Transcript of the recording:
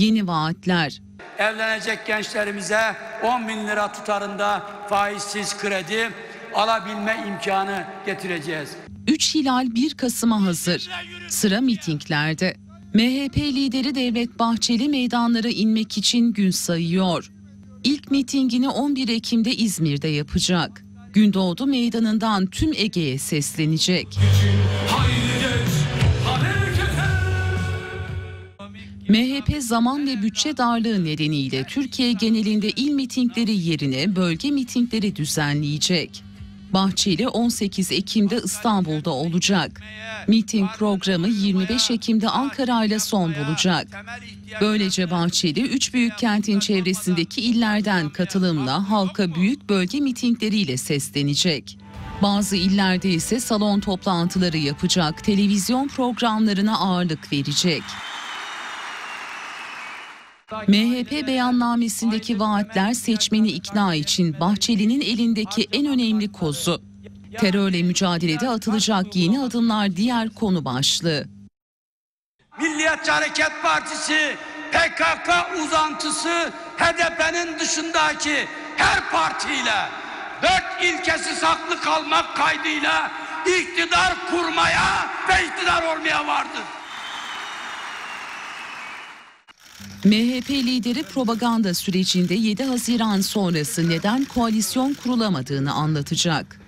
Yeni vaatler. Evlenecek gençlerimize 10 bin lira tutarında faizsiz kredi alabilme imkanı getireceğiz. 3 Hilal 1 Kasım'a hazır. Sıra mitinglerde. MHP lideri Devlet Bahçeli meydanlara inmek için gün sayıyor. İlk mitingini 11 Ekim'de İzmir'de yapacak. Gündoğdu meydanından tüm Ege'ye seslenecek. MHP zaman ve bütçe darlığı nedeniyle Türkiye genelinde il mitingleri yerine bölge mitingleri düzenleyecek. Bahçeli 18 Ekim'de İstanbul'da olacak. Miting programı 25 Ekim'de Ankara ile son bulacak. Böylece Bahçeli üç büyük kentin çevresindeki illerden katılımla halka büyük bölge mitingleriyle seslenecek. Bazı illerde ise salon toplantıları yapacak, televizyon programlarına ağırlık verecek. MHP beyannamesindeki vaatler seçmeni ikna için Bahçeli'nin elindeki en önemli kozu. Terörle mücadelede atılacak yeni adımlar diğer konu başlığı. Milliyetçi Hareket Partisi PKK uzantısı HDP'nin dışındaki her partiyle dört ilkesi saklı kalmak kaydıyla iktidar kurmaya ve iktidar olmaya vardır. MHP lideri propaganda sürecinde 7 Haziran sonrası neden koalisyon kurulamadığını anlatacak.